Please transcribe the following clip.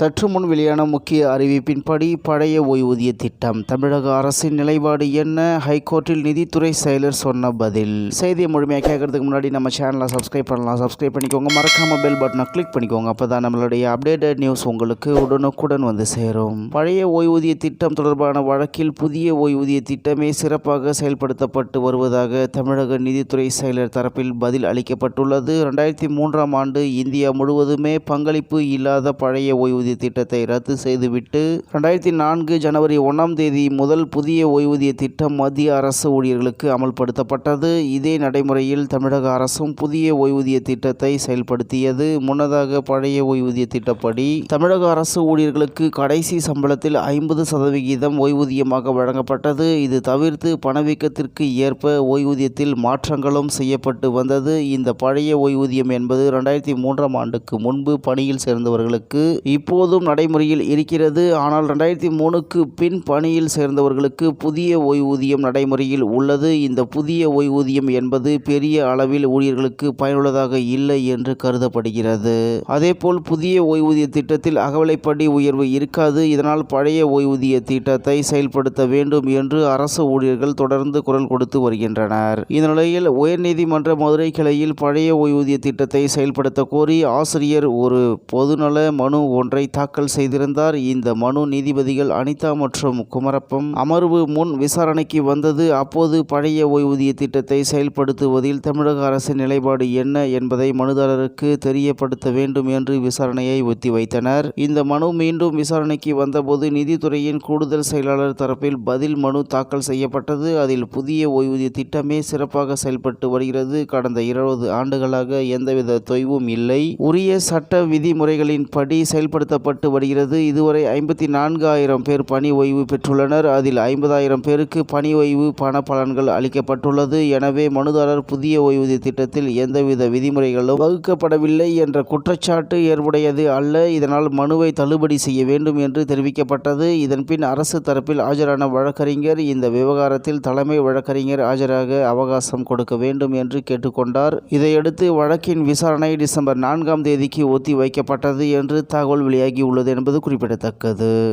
சற்று முன் வெளியான முக்கிய அறிவிப்பின்படி பழைய ஓய்வூதிய திட்டம். தமிழக அரசின் நிலைப்பாடு என்ன? ஹைகோர்ட்டில் நிதித்துறை செயலர் சொன்ன பதில். செய்தியை முழுமையாக கேட்கறதுக்கு முன்னாடி நம்ம சேனலை சப்ஸ்கிரைப் பண்ணலாம். சப்ஸ்கிரைப் பண்ணிக்கோங்க. மறக்காம பெல் பட்டனை கிளிக் பண்ணிக்கோங்க. அப்பதான் நம்மளுடைய அப்டேட்டட் நியூஸ் உங்களுக்கு உடனுக்குடன் வந்து சேரும். பழைய ஓய்வூதிய திட்டம் தொடர்பான வழக்கில் புதிய ஓய்வூதிய திட்டமே சிறப்பாக செயல்படுத்தப்பட்டு வருவதாக தமிழக நிதித்துறை செயலர் தரப்பில் பதில் அளிக்கப்பட்டுள்ளது. ரெண்டாயிரத்தி மூன்றாம் ஆண்டு இந்தியா முழுவதுமே பங்களிப்பு இல்லாத பழைய ஓய்வூதிய திட்டத்தை ரத்து செய்துவிட்டு ரெண்டாயிரத்தி நான்கு ஜனவரி ஒன்றாம் தேதி முதல் புதிய ஓய்வூதிய திட்டம் மத்திய அரசு ஊழியர்களுக்கு அமல்படுத்தப்பட்டது. இதே நடைமுறையில் தமிழக அரசும் புதிய ஓய்வூதிய திட்டத்தை செயல்படுத்தியது. முன்னதாக பழைய ஓய்வூதிய திட்டப்படி தமிழக அரசு ஊழியர்களுக்கு கடைசி சம்பளத்தில் ஐம்பது சதவிகிதம் ஓய்வூதியமாக வழங்கப்பட்டது. இது தவிர்த்து பணவீக்கத்திற்கு ஏற்ப ஓய்வூதியத்தில் மாற்றங்களும் செய்யப்பட்டு வந்தது. இந்த பழைய ஓய்வூதியம் என்பது ரெண்டாயிரத்தி மூன்றாம் ஆண்டுக்கு முன்பு பணியில் சேர்ந்தவர்களுக்கு இப்போ முழுவதும் நடைமுறையில் இருக்கிறது. ஆனால் ரெண்டாயிரத்தி மூணுக்கு பின் பணியில் சேர்ந்தவர்களுக்கு புதிய ஓய்வூதியம் நடைமுறையில் உள்ளது. இந்த புதிய ஓய்வூதியம் என்பது பெரிய அளவில் ஊழியர்களுக்கு பயனுள்ளதாக இல்லை என்று கருதப்படுகிறது. அதேபோல் புதிய ஓய்வூதிய திட்டத்தில் அகவலைப்படி உயர்வு இருக்காது. இதனால் பழைய ஓய்வூதிய திட்டத்தை செயல்படுத்த வேண்டும் என்று அரசு ஊழியர்கள் தொடர்ந்து குரல் கொடுத்து வருகின்றனர். இந்த நிலையில் உயர்நீதிமன்ற மதுரை கிளையில் பழைய ஓய்வூதிய திட்டத்தை செயல்படுத்த கோரி ஆசிரியர் ஒரு பொதுநல மனு ஒன்றை தாக்கல் செய்திருந்தார். இந்த மனு நீதிபதிகள் அனிதா மற்றும் குமரப்பம் அமர்வு முன் விசாரணைக்கு வந்தது. அப்போது பழைய ஓய்வூதிய திட்டத்தை செயல்படுத்துவதில் தமிழக அரசின் நிலைப்பாடு என்ன என்பதை மனுதாரருக்கு தெரியப்படுத்த வேண்டும் என்று விசாரணையை ஒத்திவைத்தனர். இந்த மனு மீண்டும் விசாரணைக்கு வந்தபோது நிதித்துறையின் கூடுதல் செயலாளர் தரப்பில் பதில் மனு தாக்கல் செய்யப்பட்டது. அதில் புதிய ஓய்வூதிய திட்டமே சிறப்பாக செயல்பட்டு வருகிறது. கடந்த இருபது ஆண்டுகளாக எந்தவித தொய்வும் இல்லை. உரிய சட்ட விதிமுறைகளின்படி செயல்படுத்தப்பட்டு வருகிறது. இதுவரை ஐம்பத்தி நான்காயிரம் பேர் பணி ஓய்வு பெற்றுள்ளனர். அதில் ஐம்பதாயிரம் பேருக்கு பணி ஓய்வு பண பலன்கள் அளிக்கப்பட்டுள்ளது. எனவே மனுதாரர் புதிய ஓய்வூதிய திட்டத்தில் எந்தவித விதிமுறைகளும் வகுக்கப்படவில்லை என்ற குற்றச்சாட்டு ஏற்புடையது அல்ல. இதனால் மனுவை தள்ளுபடி செய்ய வேண்டும் என்று தெரிவிக்கப்பட்டது. இதன்பின் அரசு தரப்பில் ஆஜரான வழக்கறிஞர் இந்த விவகாரத்தில் தலைமை வழக்கறிஞர் ஆஜராக அவகாசம் கொடுக்க வேண்டும் என்று கேட்டுக்கொண்டார். இதையடுத்து வழக்கின் விசாரணை டிசம்பர் நான்காம் தேதிக்கு ஒத்தி வைக்கப்பட்டது என்று தகவல் வெளியாகியுள்ளது என்பது குறிப்பிடத்தக்கது.